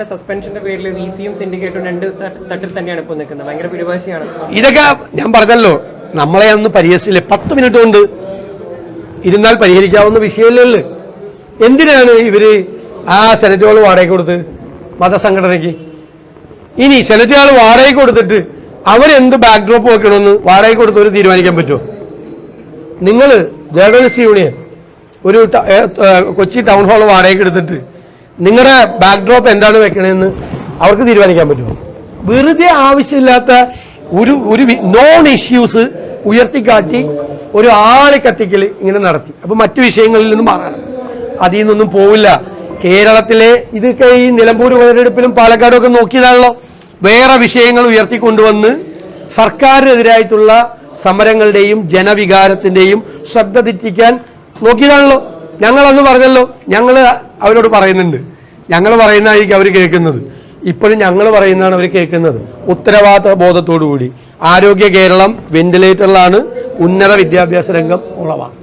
സസ്പെൻഷന്റെ പേരിൽ വിസിയും സിൻഡിക്കേറ്റും രണ്ട് തട്ടിൽ തന്നെയാണ് ഇപ്പോൾ നിൽക്കുന്നത്. ഭയങ്കര പിടിവാശിയാണ്. ഇതൊക്കെ ഞാൻ പറഞ്ഞല്ലോ നമ്മളെ അന്ന് പരിഹസിച്ചില്ലേ. പത്ത് മിനിറ്റ് കൊണ്ട് ഇരുന്നാൽ പരിഹരിക്കാവുന്ന വിഷയമല്ലേ എന്തിനാണ് ഇവർ ആ സെനറ്റുകൾ വാടക കൊടുത്ത് മതസംഘടനയ്ക്ക്? ഇനി സെനറ്റുകൾ വാടക കൊടുത്തിട്ട് അവരെന്ത് ബാക്ക്ഡ്രോപ്പ് വെക്കണമെന്ന് കൊടുത്ത് കൊടുത്തവർ തീരുമാനിക്കാൻ പറ്റുമോ? നിങ്ങൾ ജേർണലിസ്റ്റ് യൂണിയൻ ഒരു കൊച്ചി ടൗൺ ഹാൾ വാടകയ്ക്ക് എടുത്തിട്ട് നിങ്ങളുടെ ബാക്ക്ഡ്രോപ്പ് എന്താണ് വെക്കണമെന്ന് അവർക്ക് തീരുമാനിക്കാൻ പറ്റുമോ? വെറുതെ ആവശ്യമില്ലാത്ത ഒരു ഒരു നോൺ ഇഷ്യൂസ് ഉയർത്തിക്കാട്ടി ഒരു ആളെ കത്തിക്കൽ ഇങ്ങനെ നടത്തി. അപ്പൊ മറ്റു വിഷയങ്ങളിൽ നിന്നും മാറാം. അതിൽ നിന്നൊന്നും പോവില്ല. കേരളത്തിലെ ഇതൊക്കെ ഈ നിലമ്പൂർ ഉപതെരഞ്ഞെടുപ്പിലും പാലക്കാടും ഒക്കെ നോക്കിയതാണല്ലോ. വേറെ വിഷയങ്ങൾ ഉയർത്തിക്കൊണ്ടുവന്ന് സർക്കാരിനെതിരായിട്ടുള്ള സമരങ്ങളുടെയും ജനവികാരത്തിന്റെയും ശ്രദ്ധ തെറ്റിക്കാൻ നോക്കിയതാണല്ലോ. ഞങ്ങൾ അന്ന് പറഞ്ഞല്ലോ ഞങ്ങൾ അവരോട് പറയുന്നുണ്ട്. ഞങ്ങൾ പറയുന്നതായിരിക്കും അവർ കേൾക്കുന്നത്. ഇപ്പോഴും ഞങ്ങൾ പറയുന്നതാണ് അവർ കേൾക്കുന്നത്. ഉത്തരവാദിത്ത ബോധത്തോടു കൂടി ആരോഗ്യ കേരളം വെന്റിലേറ്ററിലാണ് ഉന്നത വിദ്യാഭ്യാസ രംഗം കുറവാണ്